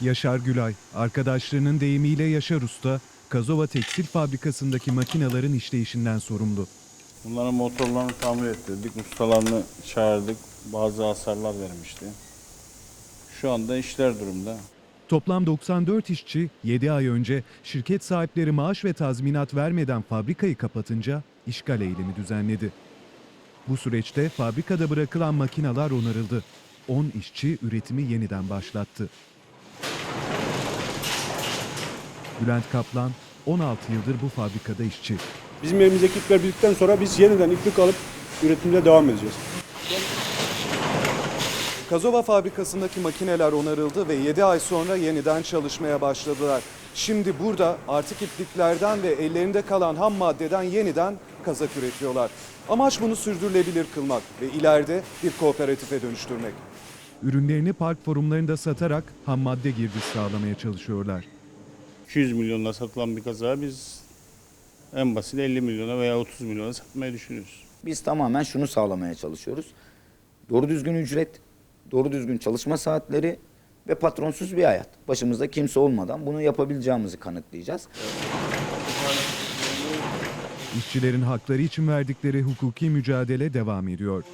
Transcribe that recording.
Yaşar Gülay, arkadaşlarının deyimiyle Yaşar Usta, Kazova Tekstil Fabrikası'ndaki makinelerin işleyişinden sorumlu. Bunların motorlarını tamir ettirdik, ustalarını çağırdık. Bazı hasarlar vermişti. Şu anda işler durumda. Toplam 94 işçi 7 ay önce şirket sahipleri maaş ve tazminat vermeden fabrikayı kapatınca işgal eylemi düzenledi. Bu süreçte fabrikada bırakılan makineler onarıldı. 10 işçi üretimi yeniden başlattı. Bülent Kaplan 16 yıldır bu fabrikada işçi. Bizim elimizdeki ipler bittikten sonra biz yeniden iplik alıp üretimde devam edeceğiz. Kazova fabrikasındaki makineler onarıldı ve 7 ay sonra yeniden çalışmaya başladılar. Şimdi burada artık ipliklerden ve ellerinde kalan ham maddeden yeniden kazak üretiyorlar. Amaç bunu sürdürülebilir kılmak ve ileride bir kooperatife dönüştürmek. Ürünlerini park forumlarında satarak ham madde girdisi sağlamaya çalışıyorlar. 200 milyonla satılan bir kaza biz en basit 50 milyona veya 30 milyona satmayı düşünüyoruz. Biz tamamen şunu sağlamaya çalışıyoruz. Doğru düzgün ücret, doğru düzgün çalışma saatleri ve patronsuz bir hayat. Başımızda kimse olmadan bunu yapabileceğimizi kanıtlayacağız. İşçilerin hakları için verdikleri hukuki mücadele devam ediyor.